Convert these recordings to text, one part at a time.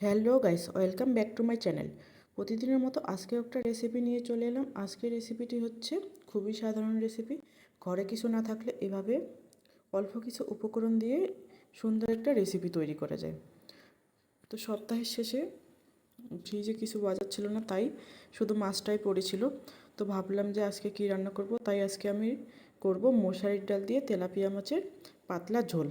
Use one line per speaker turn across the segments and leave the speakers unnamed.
Hello guys, welcome back to my channel. প্রতিদিনের মতো আজকে একটা রেসিপি নিয়ে চলে এলাম। আজকের রেসিপিটি হচ্ছে খুবই সাধারণ রেসিপি ঘরে কিছু না থাকলে এভাবে অল্প কিছু উপকরণ দিয়ে সুন্দর একটা রেসিপি তৈরি করা যায়। তো সপ্তাহের শেষে ফ্রিজে কিছু বাজার ছিল না, তাই শুধু মাছটাই পড়েছিল। তো ভাবলাম যে আজকে কী রান্না করব? তাই আজকে আমি করব মশারির ডাল দিয়ে তেলাপিয়া মাছের পাতলা ঝোল।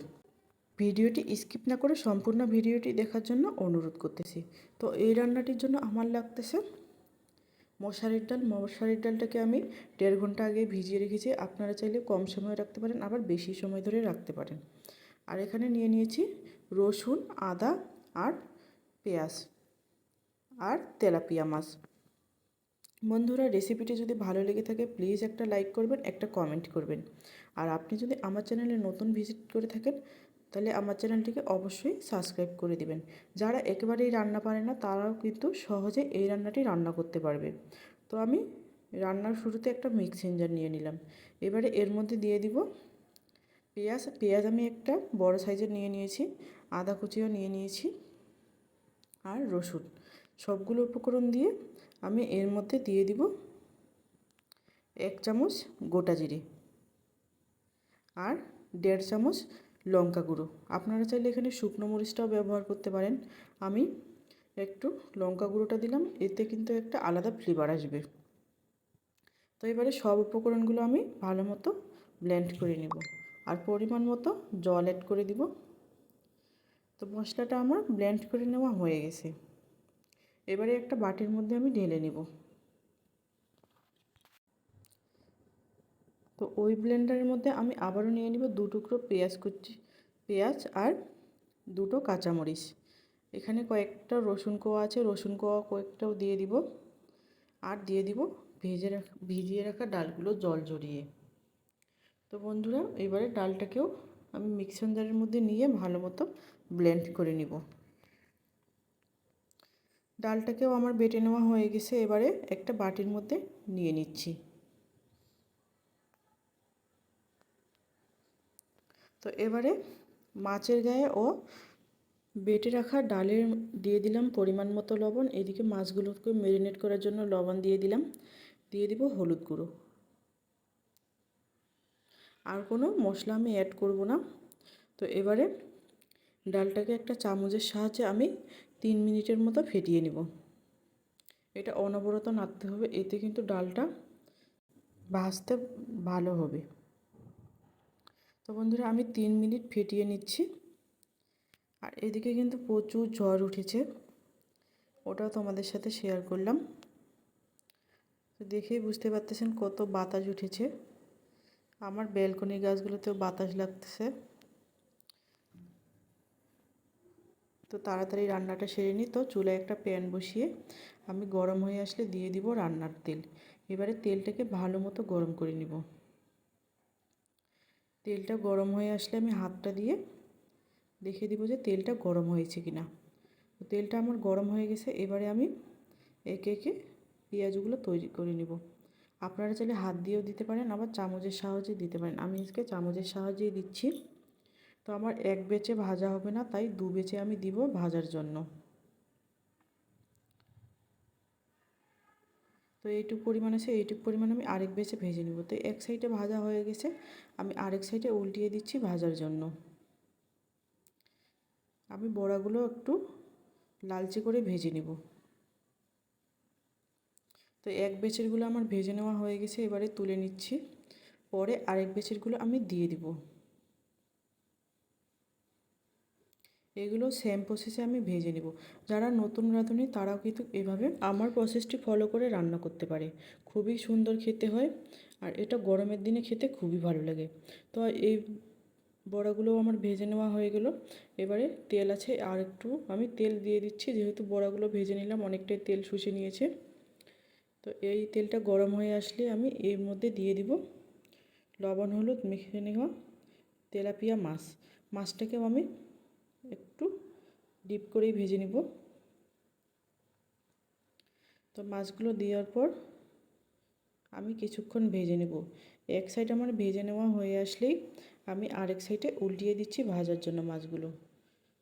ভিডিওটি স্কিপ না করে সম্পূর্ণ ভিডিওটি দেখার জন্য অনুরোধ করতেছি। তো এই রান্নাটির জন্য আমার লাগতেছে মশারির ডাল। মশারির ডালটাকে আমি দেড় ঘণ্টা আগে ভিজিয়ে রেখেছি। আপনারা চাইলে কম সময় রাখতে পারেন, আবার বেশি সময় ধরে রাখতে পারেন। আর এখানে নিয়ে নিয়েছি রসুন, আদা আর পেঁয়াজ আর তেলাপিয়া মাছ। বন্ধুরা, রেসিপিটি যদি ভালো লেগে থাকে, প্লিজ একটা লাইক করবেন, একটা কমেন্ট করবেন। আর আপনি যদি আমার চ্যানেলে নতুন ভিজিট করে থাকেন তাহলে আমার চ্যানেলটিকে অবশ্যই সাবস্ক্রাইব করে দিবেন। যারা একেবারেই রান্না পারে না, তারাও কিন্তু সহজে এই রান্নাটি রান্না করতে পারবে। তো আমি রান্নার শুরুতে একটা মিক্সিং জার নিয়ে নিলাম। এবারে এর মধ্যে দিয়ে দিব পেঁয়াজ। পেঁয়াজ আমি একটা বড় সাইজের নিয়ে নিয়েছি, আদা কুচিও নিয়ে নিয়েছি আর রসুন। সবগুলো উপকরণ দিয়ে আমি এর মধ্যে দিয়ে দিব এক চামচ গোটা জিরে আর দেড় চামচ লঙ্কা গুঁড়ো। আপনারা চাইলে এখানে শুকনো মরিচটাও ব্যবহার করতে পারেন। আমি একটু লঙ্কা গুঁড়োটা দিলাম, এতে কিন্তু একটা আলাদা ফ্লেভার আসবে। তো এবারে সব উপকরণগুলো আমি ভালো মতো ব্লেন্ড করে নেব। আর পরিমাণ মতো জল অ্যাড করে দিব। তো মশলাটা আমার ব্লেন্ড করে নেওয়া হয়ে গেছে। এবারে একটা বাটির মধ্যে আমি ঢেলে নেব। তো ওই ব্লেন্ডারের মধ্যে আমি আবারও নিয়ে নিব দু টুকরো পেঁয়াজ কুচি, পেঁয়াজ আর দুটো কাঁচামরিচ। এখানে কয়েকটা রসুন কোয়া আছে, রসুন কোয়া কয়েকটাও দিয়ে দিব। আর দিয়ে দিব ভেজে রাখা, ভিজিয়ে রাখা ডালগুলো জল জড়িয়ে তো বন্ধুরা, এবারে ডালটাকেও আমি মিক্সার জারের মধ্যে নিয়ে ভালো মতো ব্লেন্ড করে নিব। ডালটাকেও আমার বেটে নেওয়া হয়ে গেছে, এবারে একটা বাটির মধ্যে নিয়ে নিচ্ছি। তো এবারে মাছের গায়ে ও বেটে রাখা ডালের দিয়ে দিলাম পরিমাণ মতো লবণ। এদিকে মাছগুলোকে ম্যারিনেট করার জন্য লবণ দিয়ে দিলাম। দিয়ে দিব হলুদ গুঁড়ো। আর কোনো মশলা আমি অ্যাড করব না। তো এবারে ডালটাকে একটা চামচের সাহায্যে আমি তিন মিনিটের মতো ফেটিয়ে নিব। এটা অনবরত নাড়তে হবে, এতে কিন্তু ডালটা ভাজতে ভালো হবে। তো বন্ধুরা, আমি তিন মিনিট ফেটিয়ে নিচ্ছি। আর এদিকে কিন্তু প্রচুর ঝড় উঠেছে। ওটাও তোমাদের সাথে শেয়ার করলাম। তো দেখেই বুঝতে পারতেছেন কত বাতাস উঠেছে। আমার ব্যালকনি গাছগুলোতেও বাতাস লাগতেছে। তো তাড়াতাড়ি রান্নাটা সেরে নিই তো চুলায় একটা প্যান বসিয়ে আমি গরম হয়ে আসলে দিয়ে দিব রান্নার তেল। এবারে তেলটাকে ভালো মতো গরম করে নিব। তেলটা গরম হয়ে আসলে আমি হাতটা দিয়ে দেখে দিব যে তেলটা গরম হয়েছে কি না তো তেলটা আমার গরম হয়ে গেছে, এবারে আমি একে একে পেঁয়াজগুলো তৈরি করে নিব। আপনারা চাইলে হাত দিয়েও দিতে পারেন, আবার চামচের সাহায্যে দিতে পারেন। আমি আজকে চামচের সাহায্যেই দিচ্ছি। তো আমার এক বেচে ভাজা হবে না, তাই দু বেচে আমি দিব ভাজার জন্য। তো এইটুকু পরিমাণ আছে, এইটুকু পরিমাণ আমি আরেক বেচে ভেজে নেব। তো এক সাইডে ভাজা হয়ে গেছে, আমি আরেক সাইডে উল্টিয়ে দিচ্ছি ভাজার জন্য। আমি বড়াগুলো একটু লালচে করে ভেজে নেব। তো এক বেচেরগুলো আমার ভেজে নেওয়া হয়ে গেছে, এবারে তুলে নিচ্ছি। পরে আরেক বেচেরগুলো আমি দিয়ে দিব। এগুলো সেম প্রসেসে আমি ভেজে নেব। যারা নতুন রাঁধুনি, তারাও কিন্তু এভাবে আমার প্রসেসটি ফলো করে রান্না করতে পারে। খুবই সুন্দর খেতে হয় আর এটা গরমের দিনে খেতে খুবই ভালো লাগে। তো এই বড়াগুলো আমার ভেজে নেওয়া হয়ে গেল। এবারে তেল আছে, আর একটু আমি তেল দিয়ে দিচ্ছি, যেহেতু বড়াগুলো ভেজে নিলাম, অনেকটাই তেল শুষে নিয়েছে। তো এই তেলটা গরম হয়ে আসলে আমি এর মধ্যে দিয়ে দিব লবণ, হলুদ, মেখে নেওয়া তেলাপিয়া মাছ। মাছটাকেও আমি একটু ডিপ করেই ভেজে নিব। তো মাছগুলো দেওয়ার পর আমি কিছুক্ষণ ভেজে নেব। এক সাইড আমার ভেজে নেওয়া হয়ে আসলেই আমি আরেক সাইডে উল্টিয়ে দিচ্ছি ভাজার জন্য মাছগুলো।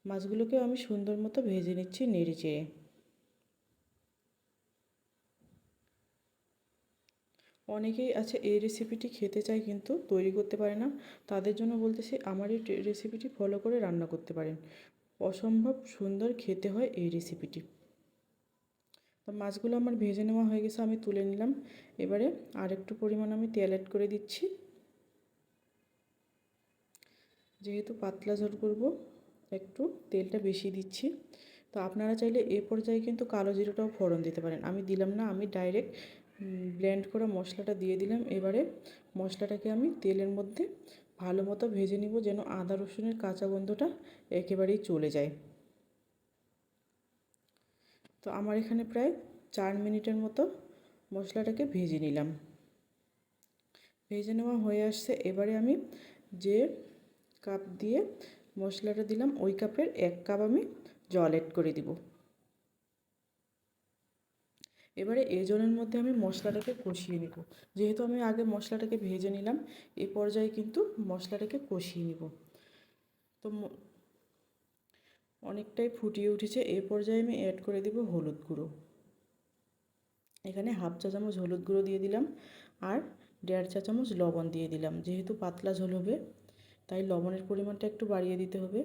মাছগুলোকেও আমি সুন্দর মতো ভেজে নিচ্ছি নেড়ে চেড়ে। অনেকেই আছে, এই রেসিপিটি খেতে চায় কিন্তু তৈরি করতে পারে না। তাদের জন্য বলতেছি আমার এই রেসিপিটি ফলো করে রান্না করতে পারেন। অসম্ভব সুন্দর খেতে হয় এই রেসিপিটি তো মাছগুলো আমার ভেজে নেওয়া হয়ে গেছে, আমি তুলে নিলাম। এবারে আর একটু পরিমাণ আমি তেল অ্যাড করে দিচ্ছি। যেহেতু পাতলা ঝোল করব, একটু তেলটা বেশি দিচ্ছি। তো আপনারা চাইলে এ পর্যায়ে কিন্তু কালো জিরাটাও ফোড়ন দিতে পারেন। আমি দিলাম না, আমি ডাইরেক্ট ব্লেন্ড করা মশলাটা দিয়ে দিলাম। এবারে মশলাটাকে আমি তেলের মধ্যে ভালো মতো ভেজে নিব যেন আদা, রসুনের কাঁচা গন্ধটা একেবারেই চলে যায়। তো আমার এখানে প্রায় চার মিনিটের মতো মশলাটাকে ভেজে নিলাম। ভেজে নেওয়া হয়ে আসছে। এবারে আমি যে কাপ দিয়ে মশলাটা দিলাম, ওই কাপের এক কাপ আমি জল অ্যাড করে দিব। এবারে এই জলের মধ্যে আমি মশলাটাকে কষিয়ে নেব। যেহেতু আমি আগে মশলাটাকে ভেজে নিলাম, এ পর্যায়ে কিন্তু মশলাটাকে কষিয়ে নেব। তো অনেকটাই ফুটিয়ে উঠেছে। এ পর্যায়ে আমি অ্যাড করে দেব হলুদ গুঁড়ো। এখানে হাফ চা চামচ হলুদ গুঁড়ো দিয়ে দিলাম আর দেড় চা চামচ লবণ দিয়ে দিলাম। যেহেতু পাতলা ঝোল হবে, তাই লবণের পরিমাণটা একটু বাড়িয়ে দিতে হবে।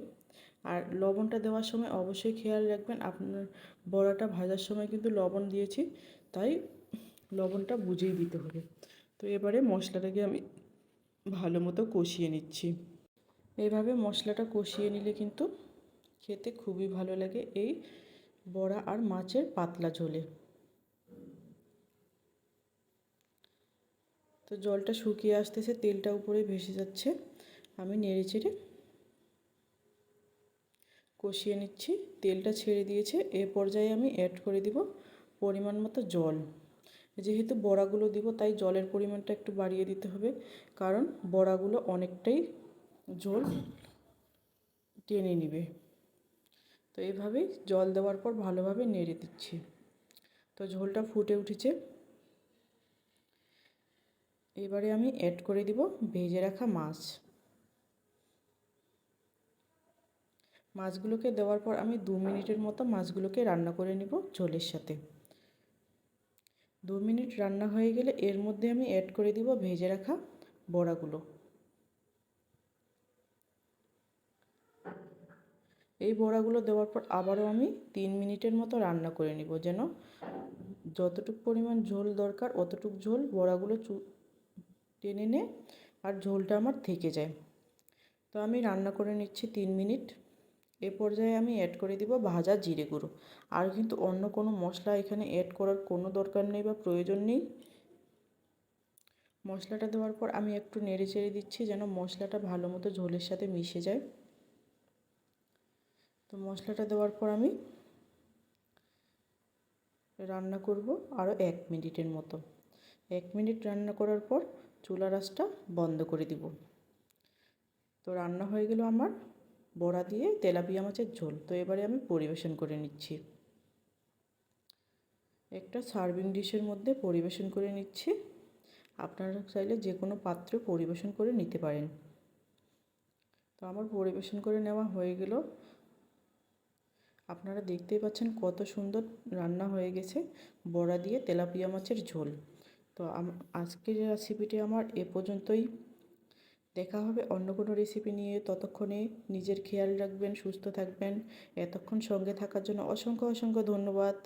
আর লবণটা দেওয়ার সময় অবশ্যই খেয়াল রাখবেন, আপনার বড়াটা ভাজার সময় কিন্তু লবণ দিয়েছি, তাই লবণটা বুঝেই দিতে হবে। তো এবারে মশলাটাকে আমি ভালো মতো কষিয়ে নিচ্ছি। এইভাবে মশলাটা কষিয়ে নিলে কিন্তু খেতে খুবই ভালো লাগে এই বড়া আর মাছের পাতলা ঝোলে। তো জলটা শুকিয়ে আসতেছে, তেলটা উপরে ভেসে যাচ্ছে, আমি নেড়ে চেড়ে কষিয়ে নিচ্ছি, তেলটা ছেড়ে দিয়েছে, এ পর্যায়ে আমি অ্যাড করে দিব পরিমাণ মতো জল। যেহেতু বড়াগুলো দিব, তাই জলের পরিমাণটা একটু বাড়িয়ে দিতে হবে, কারণ বড়াগুলো অনেকটাই জল টেনে নিবে। তো এভাবেই জল দেওয়ার পর ভালোভাবে নেড়ে দিচ্ছি। তো ঝোলটা ফুটে উঠেছে। এবারে আমি অ্যাড করে দিব ভেজে রাখা মাছ। মাছগুলোকে দেওয়ার পর আমি দু মিনিটের মতো মাছগুলোকে রান্না করে নিব ঝোলের সাথে। দু মিনিট রান্না হয়ে গেলে এর মধ্যে আমি অ্যাড করে দিব ভেজে রাখা বড়াগুলো। এই বড়াগুলো দেওয়ার পর আবারও আমি তিন মিনিটের মতো রান্না করে নিব যেন যতটুক পরিমাণ ঝোল দরকার অতটুক ঝোল বড়াগুলো চু টেনে নে আর ঝোলটা আমার থেকে যায়। তো আমি রান্না করে নিচ্ছি তিন মিনিট। এ পর্যায়ে আমি অ্যাড করে দিব ভাজা জিরে গুঁড়ো। আর কিন্তু অন্য কোনো মশলা এখানে অ্যাড করার কোনো দরকার নেই বা প্রয়োজন নেই। মশলাটা দেওয়ার পর আমি একটু নেড়ে চেড়ে দিচ্ছি যেন মশলাটা ভালো মতো ঝোলের সাথে মিশে যায়। তো মশলাটা দেওয়ার পর আমি রান্না করব আরও এক মিনিটের মতো। এক মিনিট রান্না করার পর চুলা রাসটা বন্ধ করে দিব। তো রান্না হয়ে গেল আমার বড়া দিয়ে তেলাপিয়া মাছের ঝোল। তো এবারে আমি পরিবেশন করে নিচ্ছি। একটা সার্ভিং ডিশের মধ্যে পরিবেশন করে নিচ্ছি। আপনারা চাইলে যে কোনো পাত্রে পরিবেশন করে নিতে পারেন। তো আমার পরিবেশন করে নেওয়া হয়ে গেল। আপনারা দেখতেই পাচ্ছেন কত সুন্দর রান্না হয়ে গেছে বড়া দিয়ে তেলাপিয়া মাছের ঝোল। তো আজকের রেসিপিটি আমার এ পর্যন্তই। দেখা হবে অন্য কোনো রেসিপি নিয়ে। ততক্ষণে নিজের খেয়াল রাখবেন, সুস্থ থাকবেন। এতক্ষণ সঙ্গে থাকার জন্য অসংখ্য অসংখ্য ধন্যবাদ।